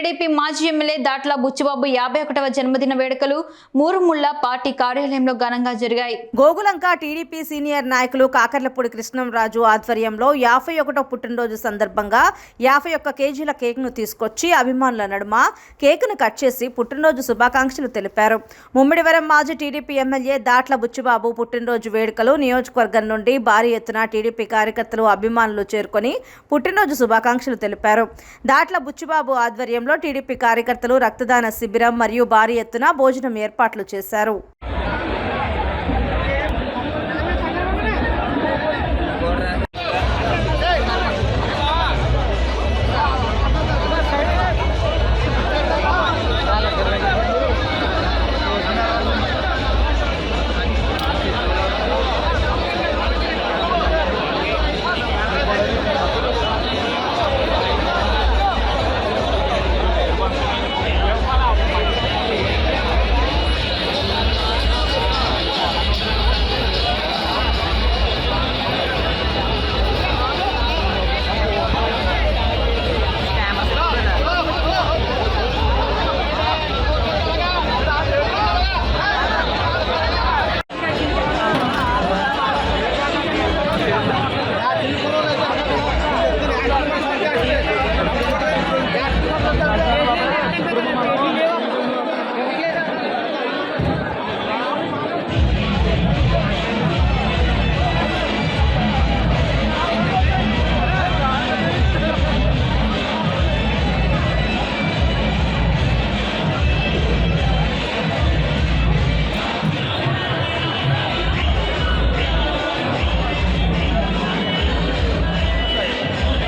TDP మాజీ MLA Datla Buchibabu యాభై ఒకటవ జన్మదిన వేడుకలు మూరుముళ్ళ పార్టీ కార్యాలయంలో ఘనంగా జరిగాయి. గోగులంక టీడీపీ సీనియర్ నాయకులు కాకర్లపూడి కృష్ణంరాజు ఆధ్వర్యంలో యాభై ఒకటో పుట్టినరోజు సందర్భంగా యాభై ఒక్క కేజీల కేక్ను తీసుకొచ్చి అభిమానుల నడుమ కేకును కట్ చేసి పుట్టినరోజు శుభాకాంక్షలు తెలిపారు. ముమ్మిడివరం మాజీ టీడీపీ ఎమ్మెల్యే దాట్ల బుచ్చిబాబు పుట్టినరోజు వేడుకలు నియోజకవర్గం నుండి భారీ ఎత్తున టీడీపీ కార్యకర్తలు అభిమానులు చేరుకొని పుట్టినరోజు శుభాకాంక్షలు తెలిపారు. దాట్ల బుచ్చిబాబు ఆధ్వర్యంలో టీడీపీ కార్యకర్తలు రక్తదాన శిబిరం మరియు భారీ ఎత్తున భోజనం ఏర్పాట్లు చేశారు.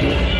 you.